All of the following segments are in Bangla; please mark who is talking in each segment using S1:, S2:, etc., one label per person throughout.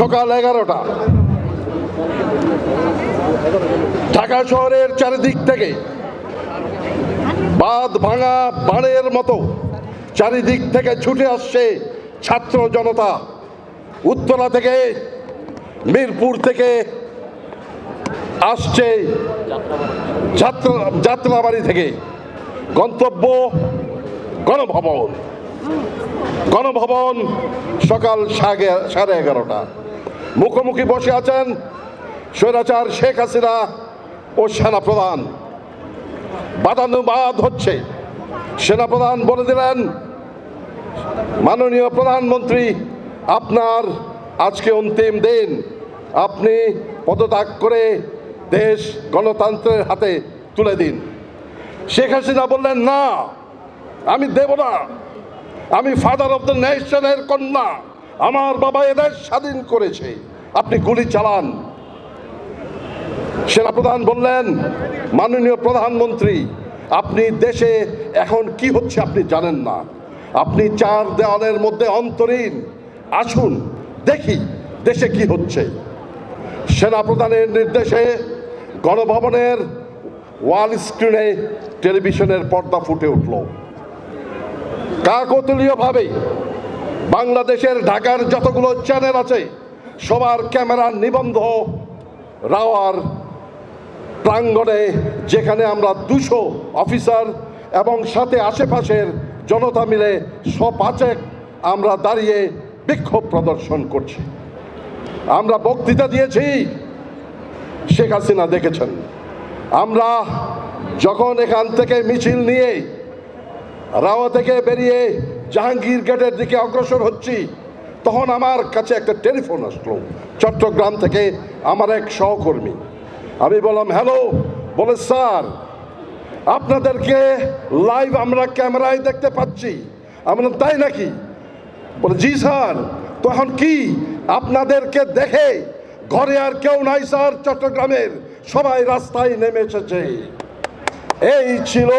S1: সকাল এগারোটা। ঢাকা শহরের চারিদিক থেকে বাঁধ ভাঙা বাড়ের মতো চারিদিক থেকে ছুটে আসছে ছাত্র জনতা। উত্তরা থেকে মিরপুর থেকে আসছে ছাত্র, যাত্রাবাড়ি থেকে। গন্তব্য গণভবন। গণভবন সকাল সাড়ে এগারোটা। মুখোমুখি বসে আছেন স্বৈরাচার শেখ হাসিনা ও সেনাপ্রধান। বাদানুবাদ হচ্ছে। সেনাপ্রধান বলে দিলেন, মাননীয় প্রধানমন্ত্রী, আপনার আজকে অন্তিম দিন। আপনি পদত্যাগ করে দেশ গণতন্ত্রের হাতে তুলে দিন। শেখ হাসিনা বললেন, না, আমি দেব না। আমি ফাদার অফ দ্য নেশনের কন্যা। আমার বাবা এদের স্বাধীন করেছে। আপনি গুলি চালান। সেনাপ্রধান বললেন, মাননীয় প্রধানমন্ত্রী, আপনি দেশে এখন কি হচ্ছে আপনি জানেন না। আপনি চার দেওয়ালের মধ্যে অন্তরীণ। আসুন, দেখি দেশে কি হচ্ছে। সেনাপ্রধানের নির্দেশে গণভবনের ওয়াল স্ক্রিনে টেলিভিশনের পর্দা ফুটে উঠল। কাকতলীয়ভাবে বাংলাদেশের ঢাকার যতগুলো চ্যানেল আছে, সবার ক্যামেরার নিবন্ধ রাওয়ার প্রাঙ্গণে, যেখানে আমরা দুশো অফিসার এবং সাথে আশেপাশের জনতা মিলে সপাচেক আমরা দাঁড়িয়ে বিক্ষোভ প্রদর্শন করছি। আমরা বক্তৃতা দিয়েছি, শেখ হাসিনা দেখেছেন। আমরা যখন এখান থেকে মিছিল নিয়ে রাওয়া থেকে বেরিয়ে জাহাঙ্গীর গেটের দিকে অগ্রসর হচ্ছি। তখন আমার কাছে একটা টেলিফোন আসলো। চট্টগ্রাম থেকে আমার এক সহকর্মী। আমি বললাম, হ্যালো। বলে, স্যার, আপনাদেরকে লাইভ আমরা ক্যামেরায় দেখতে পাচ্ছি। আমি বললাম, তাই নাকি? বলে, জি, স্যার। তো এখন কি আপনাদেরকে দেখে ঘরে আর কেউ নাই, স্যার? চট্টগ্রামের সবাই রাস্তায় নেমে এসেছে। এই ছিল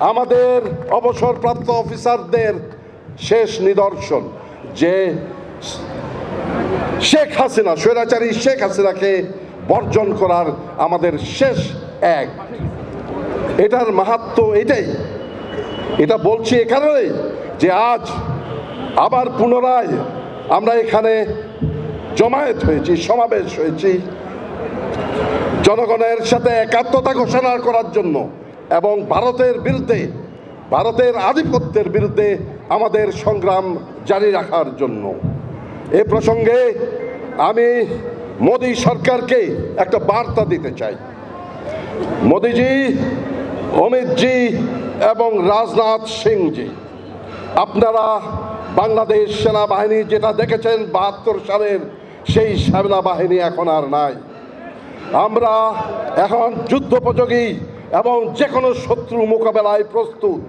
S1: আমাদের অবসরপ্রাপ্ত অফিসারদের শেষ নিদর্শন যে শেখ হাসিনা, স্বৈরাচারী শেখ হাসিনাকে বর্জন করার আমাদের শেষ এক। এটার মাহাত্ম এটাই। এটা বলছি এ কারণে যে আজ আবার পুনরায় আমরা এখানে জমায়েত হয়েছি, সমাবেশ হয়েছি। জনগণের সাথে একাত্মতা ঘোষণা করার জন্য। এবং ভারতের বিরুদ্ধে, ভারতের আধিপত্যের বিরুদ্ধে আমাদের সংগ্রাম জারি রাখার জন্য। এ প্রসঙ্গে আমি মোদী সরকারকে একটা বার্তা দিতে চাই। মোদিজি, অমিতজি এবং রাজনাথ সিংজি, আপনারা বাংলাদেশ সেনাবাহিনী যেটা দেখেছেন বাহাত্তর সালের সেই সেনাবাহিনী এখন আর নাই। আমরা এখন যুদ্ধোপযোগী এবং যে কোনো শত্রু মোকাবেলায় প্রস্তুত।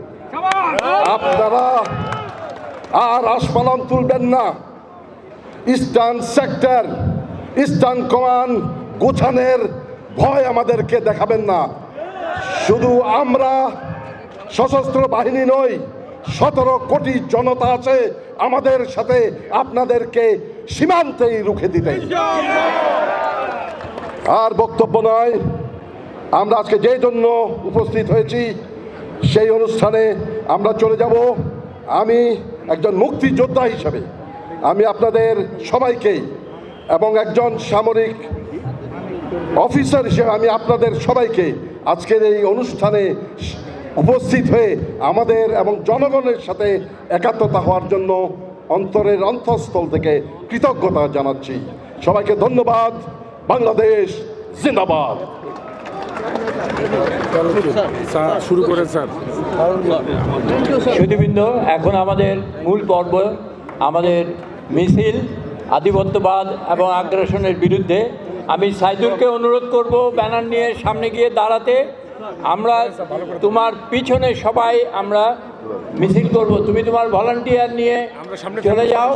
S1: আপনারা আর আসপালন তুলবেন না। ইস্টার্ন সেক্টর, ইস্টার্ন কমান্ড গোছানের ভয় আমাদেরকে দেখাবেন না। শুধু আমরা সশস্ত্র বাহিনী নই, সতেরো কোটি জনতা আছে আমাদের সাথে, আপনাদেরকে সীমান্তেই রুখে দিতে আর বক্তব্য নয় আমরা আজকে যে জন্য উপস্থিত হয়েছি, সেই অনুষ্ঠানে আমরা চলে যাব। আমি একজন মুক্তিযোদ্ধা হিসাবে। আমি আপনাদের সবাইকেই এবং একজন সামরিক অফিসার হিসেবে আমি আপনাদের সবাইকে আজকের এই অনুষ্ঠানে উপস্থিত হয়ে আমাদের এবং জনগণের সাথে একাত্মতা হওয়ার জন্য অন্তরের অন্তঃস্থল থেকে কৃতজ্ঞতা জানাচ্ছি। সবাইকে ধন্যবাদ। বাংলাদেশ জিন্দাবাদ।
S2: শুরু করেন স্যার।
S3: সুদীবৃন্দ এখন আমাদের মূল পর্ব আমাদের মিছিল আধিপত্যবাদ এবং আগ্রাসনের বিরুদ্ধে। আমি সাইদুলকে অনুরোধ করব ব্যানার নিয়ে সামনে গিয়ে দাঁড়াতে। আমরা তোমার পিছনে সবাই আমরা মিছিল করব। তুমি তোমার ভলান্টিয়ার নিয়ে
S2: সামনে
S3: চলে যাও।